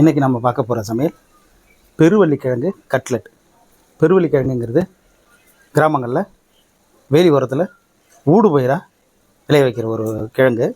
இன்றைக்கி நம்ம பார்க்க போகிற சமையல் பெருவள்ளிக்கிழங்கு கட்லெட். பெருவள்ளிக்கிழங்குங்கிறது கிராமங்களில் வேலி ஓரத்தில் ஊடு பயிராக விளைய வைக்கிற ஒரு கிழங்கு.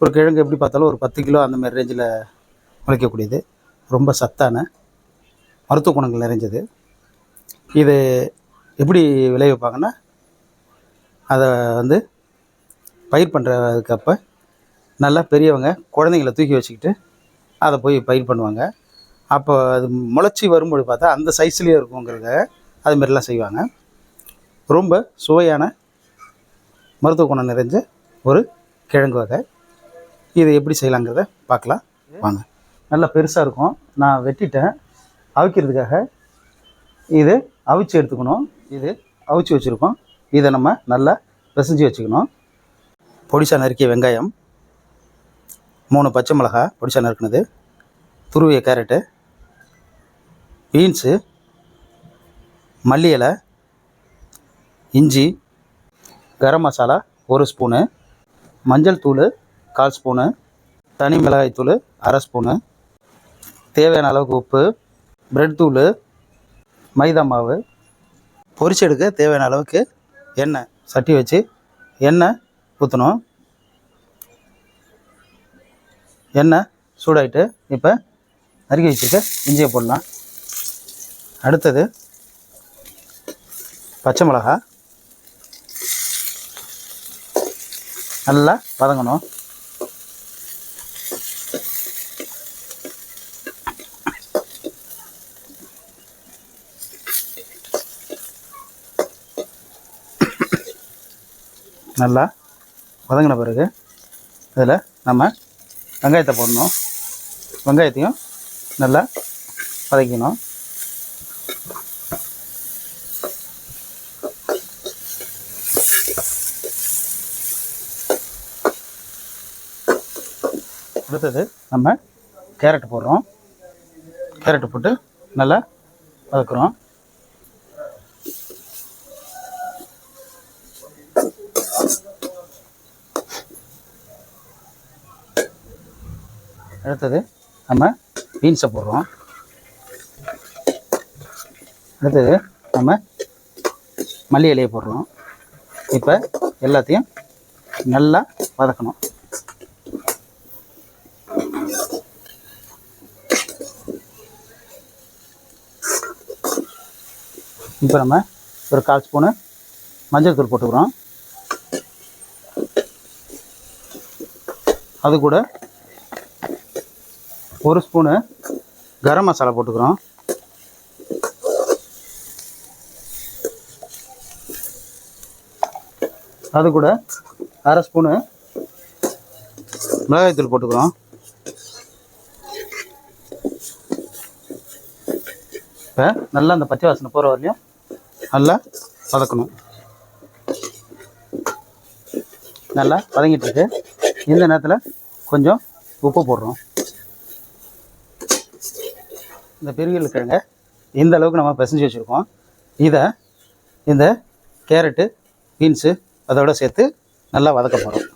ஒரு கிழங்கு எப்படி பார்த்தாலும் ஒரு பத்து கிலோ அந்த மாதிரி ரேஞ்சில் முளைக்கக்கூடியது. ரொம்ப சத்தான மருத்துவ குணங்கள் நிறைஞ்சது. இது எப்படி விளைய வைப்பாங்கன்னா அதை வந்து பயிர் பண்ணுறதுக்கப்போ நல்லா பெரியவங்க குழந்தைங்கள தூக்கி வச்சுக்கிட்டு அதை போய் பயிர் பண்ணுவாங்க. அப்போ அது முளைச்சி வரும்போது பார்த்தா அந்த சைஸ்லேயே இருக்குங்கிறத அதுமாரிலாம் செய்வாங்க. ரொம்ப சுவையான மருத்துவ குணம் நிறைஞ்ச ஒரு கிழங்கு வகை. இதை எப்படி செய்யலாங்கிறத பார்க்கலாம். வாங்க. நல்லா பெருசாக இருக்கும். நான் வெட்டிட்டேன். அவிக்கிறதுக்காக இது அவிச்சு எடுத்துக்கணும். இது அவிச்சு வச்சுருக்கோம். இதை நம்ம நல்லா பிசைஞ்சு வச்சுக்கணும். பொடிசா நறுக்கிய வெங்காயம். மூணு பச்சை மிளகா பொடிசா நறுக்குனது. துருவிய கேரட்டு பீன்ஸு மல்லி இலை இஞ்சி கரம் மசாலா ஒரு ஸ்பூனு மஞ்சள் தூள் கால் ஸ்பூனு தனி மிளகாய் தூள் அரை ஸ்பூனு தேவையான அளவுக்கு உப்பு பிரெட் தூள் மைதா மாவு பொரிச்சு எடுக்க தேவையான அளவுக்கு எண்ணெய் சட்டி வச்சு எண்ணெய் ஊற்றணும் எண்ணெய் சூடாயிட்டு இப்போ நறுக்கி வச்சுருக்க இஞ்சியை போடலாம். அடுத்தது பச்சை மிளகா நல்லா வதங்கணும். நல்லா வதங்கின பிறகு இதில் நம்ம வெங்காயத்தை போடணும். வெங்காயத்தையும் நல்லா வதக்கணும் அடுத்தது நம்ம கேரட் போடுறோம். கேரட் போட்டு நல்லா வதக்குறோம். அடுத்தது நம்ம பீன்ஸை போடுறோம். அடுத்தது நம்ம மல்லி இலையை போடுறோம். இப்போ எல்லாத்தையும் நல்லா வதக்கணும். இப்போ நம்ம ஒரு கால் ஸ்பூனு மஞ்சள் தூள் போட்டுக்கிறோம். அது கூட ஒரு ஸ்பூனு கரம் மசாலா போட்டுக்கிறோம். அது கூட அரை ஸ்பூனு மிளகாய்த்தூள் போட்டுக்கிறோம். இப்போ நல்லா அந்த பச்சை வாசனை போகிற வரலையும் நல்லா வதக்கணும். நல்லா வதங்கிட்டு இருக்கு. இந்த நேரத்தில் கொஞ்சம் உப்பு போடுறோம். இந்த பெரியல் கிழங்க இந்த அளவுக்கு நம்ம பிசைஞ்சு வச்சுருக்கோம். இதை இந்த கேரட்டு பீன்ஸு அதோட சேர்த்து நல்லா வதக்க போகிறோம்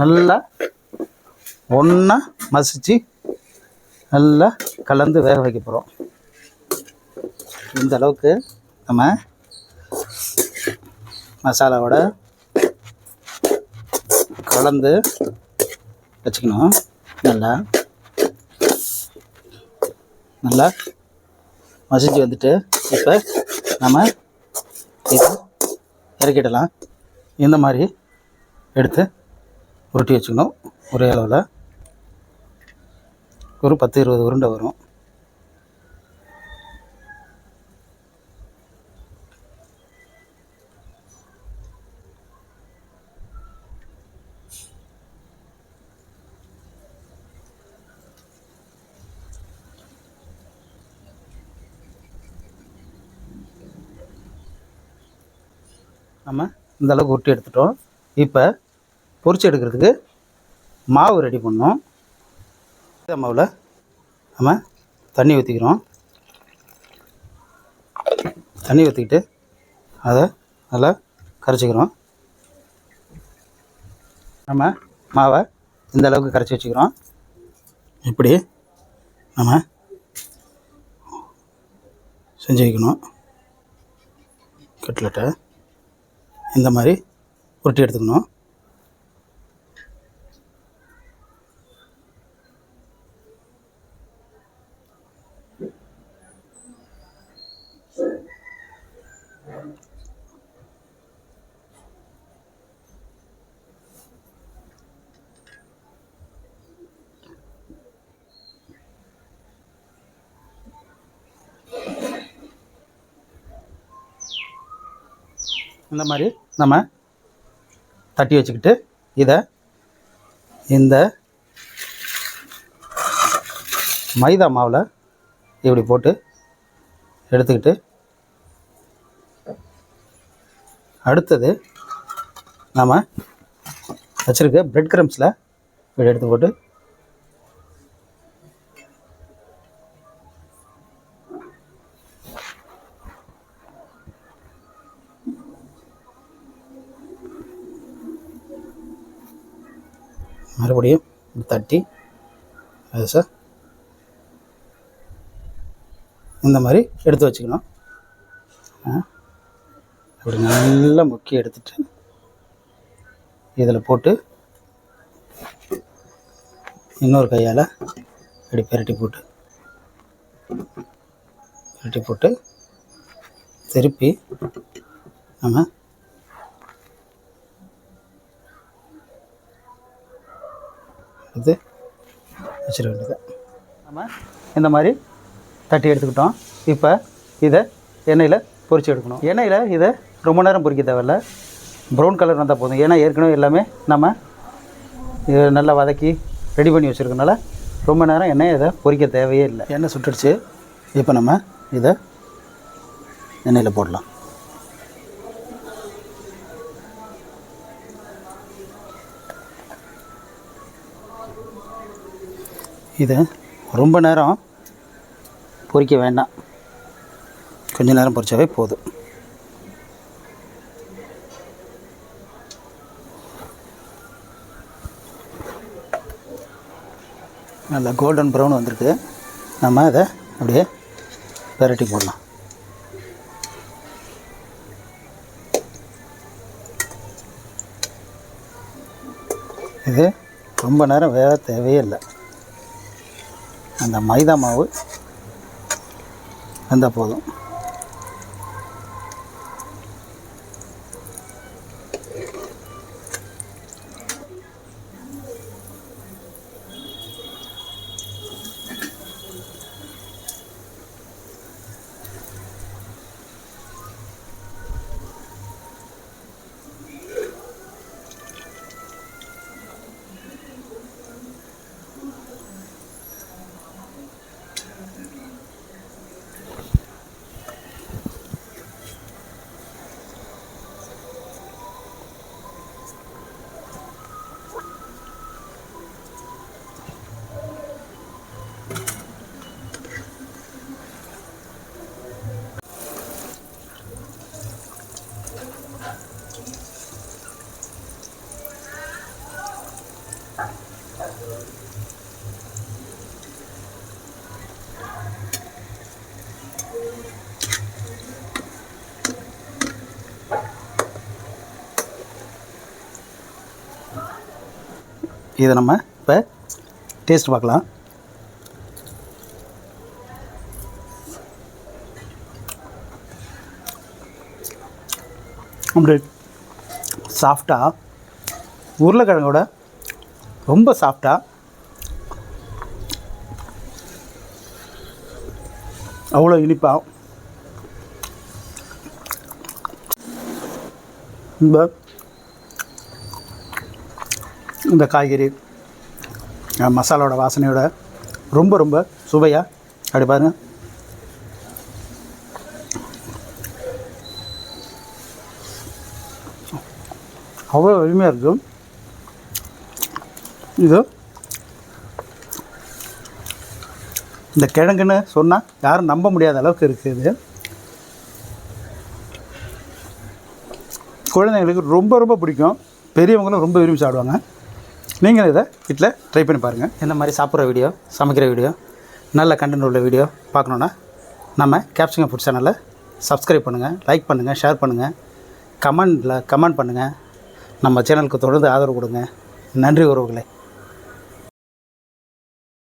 நல்லா ஒன்றா மசிச்சு நல்லா கலந்து வேக வைக்க போகிறோம் இந்த அளவுக்கு நம்ம மசாலாவோட கலந்து வச்சுக்கணும். நல்லா. நல்லா மசிஞ்சு வந்துட்டு இப்போ நம்ம இதை இறக்கிடலாம். இந்த மாதிரி எடுத்து உருட்டி வச்சுக்கணும். ஒரே அளவில். ஒரு பத்து இருபது உருண்டை வரும். நம்ம இந்த அளவுக்கு உருட்டி எடுத்துட்டோம். இப்போ பொறிச்சு எடுக்கிறதுக்கு மாவு ரெடி பண்ணோம். இந்த மாவில் நம்ம தண்ணி ஊற்றிக்கிறோம் தண்ணி ஊற்றிக்கிட்டு அதை நல்லா கரைச்சிக்கிறோம். நம்ம மாவை இந்த அளவுக்கு கரைச்சி வச்சுக்கிறோம். இப்படி நம்ம செஞ்சு வைக்கணும். கட்லெட்டை இந்த மாதிரி உருட்டி எடுத்துக்கணும். இந்த மாதிரி நம்ம தட்டி வச்சுக்கிட்டு இதை இந்த மைதா மாவில் இப்படி போட்டு எடுத்துக்கிட்டு அடுத்தது நம்ம வச்சுருக்க பிரெட் க்ரம்ஸில் இப்படி எடுத்து போட்டு மறுபடியும் தட்டி அது சார் இந்த மாதிரி எடுத்து வச்சுக்கணும் ஆ. அப்படி நல்லா முக்கி எடுத்துட்டு இதில் போட்டு இன்னொரு கையால் இப்படி பெரட்டி போட்டு பெரட்டி போட்டு திருப்பி நம்ம எடுத்து வச்சிட வேண்டியது. நம்ம இந்த மாதிரி தட்டி எடுத்துக்கிட்டோம். இப்போ இதை எண்ணெயில் பொரிச்சு எடுக்கணும். எண்ணெயில் இதை ரொம்ப நேரம் பொரிக்க தேவையில்ல. ப்ரௌன் கலர் வந்தால் போதும். ஏன்னா ஏற்கனவே எல்லாமே நம்ம இதை நல்லா வதக்கி ரெடி பண்ணி வச்சுருக்கனால ரொம்ப நேரம் எண்ணெய் இதை பொரிக்க தேவையே இல்லை. எண்ணெய் சுட்டுடுச்சு. இப்போ நம்ம இதை எண்ணெயில் போடலாம். இது ரொம்ப நேரம் பொறிக்க வேண்டாம். கொஞ்ச நேரம் பொறிச்சாவே போதும். நல்லா கோல்டன் ப்ரௌன் வந்திருக்கு. நம்ம அதை அப்படியே பெரட்டி போடலாம். இது ரொம்ப நேரம் வேக தேவையே இல்லை. அந்த மைதா மாவு. வந்தால் போதும். இதை நம்ம இப்போ டேஸ்ட் பார்க்கலாம். அப்படி சாஃப்டாக உருளைக்கிழங்கோட ரொம்ப சாஃப்டாக அவ்வளோ இனிப்பாக இந்த இந்த காய்கறி மசாலாவோட வாசனையோட ரொம்ப ரொம்ப சுவையாக அப்படி பாருங்கள் அவ்வளோ எளிமையாக இருக்கும் இது இந்த கிழங்குன்னு சொன்னால் யாரும் நம்ப முடியாத அளவுக்கு இருக்குது இது குழந்தைங்களுக்கு ரொம்ப ரொம்ப பிடிக்கும் பெரியவங்களும் ரொம்ப விரும்பி சாப்பிடுவாங்க நீங்களும் இதை வீட்டில் ட்ரை பண்ணி பாருங்கள் இந்த மாதிரி சாப்பிட்ற வீடியோ சமைக்கிற வீடியோ நல்ல கண்டென்ட் உள்ள வீடியோ பார்க்கணுன்னா நம்ம கேப்சிங்க ஃபுட் சேனலை சப்ஸ்கிரைப் பண்ணுங்கள் லைக் பண்ணுங்கள் ஷேர் பண்ணுங்கள் கமெண்டில் கமெண்ட் பண்ணுங்கள் நம்ம சேனலுக்கு தொடர்ந்து ஆதரவு கொடுங்க. நன்றி உறவுகளே.